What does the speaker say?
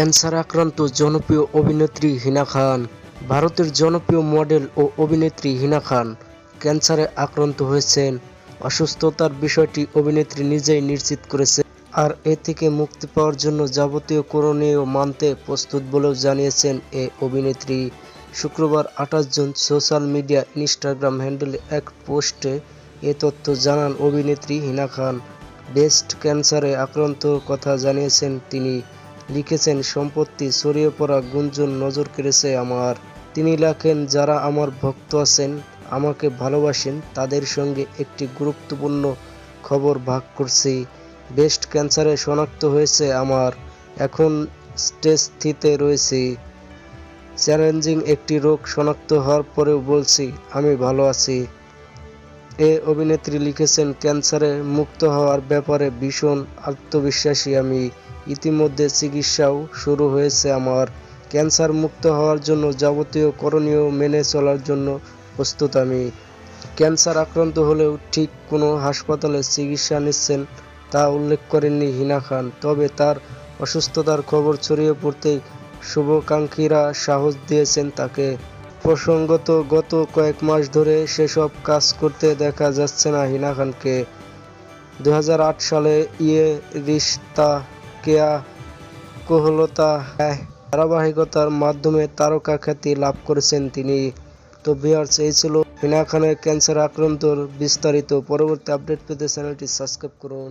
Cancer আক্রান্ত জনপ্রিয় অভিনেত্রী হিনা খান, ভারতের জনপ্রিয় মডেল ও অভিনেত্রী হিনা খান ক্যান্সারে আক্রান্ত হয়েছেন। অসুস্থতার বিষয়টি অভিনেত্রী নিজেই নিশ্চিত করেছে আর এ থেকে মুক্তি পাওয়ার জন্য যাবতীয় করণীয় মানতে প্রস্তুত বলেও জানিয়েছেন এ অভিনেত্রী। শুক্রবার আঠাশ জুন সোশ্যাল মিডিয়া ইনস্টাগ্রাম হ্যান্ডেলে এক পোস্টে এ তথ্য জানান অভিনেত্রী হিনা খান। ব্রেস্ট ক্যান্সারে আক্রান্ত কথা জানিয়েছেন তিনি। লিখেছেন, সম্পত্তি ছড়িয়ে পড়া গুঞ্জন নজর কেড়েছে আমার। তিনি লেখেন, যারা আমার ভক্ত আছেন, আমাকে ভালোবাসেন, তাদের সঙ্গে একটি গুরুত্বপূর্ণ খবর ভাগ করছি। ব্রেস্ট ক্যান্সারে শনাক্ত হয়েছে আমার। এখন স্টেজ থ্রিতে রয়েছি। চ্যালেঞ্জিং একটি রোগ শনাক্ত হওয়ার পরেও বলছি, আমি ভালো আছি। এ অভিনেত্রী লিখেছেন, ক্যান্সারে মুক্ত হওয়ার ব্যাপারে ভীষণ আত্মবিশ্বাসী আমি। ইতিমধ্যে চিকিৎসাও শুরু হয়েছে আমার। ক্যান্সার মুক্ত হওয়ার জন্য যাবতীয় করণীয় মেনে চলার জন্য প্রস্তুত আমি। ক্যান্সার আক্রান্ত হলেও ঠিক কোনো হাসপাতালে চিকিৎসা নিচ্ছেন তা উল্লেখ করেননি হিনা খান। তবে তার অসুস্থতার খবর ছড়িয়ে পড়তেই শুভাকাঙ্ক্ষীরা সাহস দিয়েছেন তাকে। প্রসঙ্গত, গত কয়েক মাস ধরে সেসব কাজ করতে দেখা যাচ্ছে না হিনা খানকে। দু হাজার আট সালে ইয়ে রিশতা কেয়া কোহলতা ধারাবাহিকতার মাধ্যমে তারকা খ্যাতি লাভ করেছেন তিনি। তো ভিউয়ার্স এই ছিল হিনা খানের ক্যান্সার আক্রান্তর বিস্তারিত। পরবর্তী আপডেট পেতে চ্যানেলটি সাবস্ক্রাইব করুন।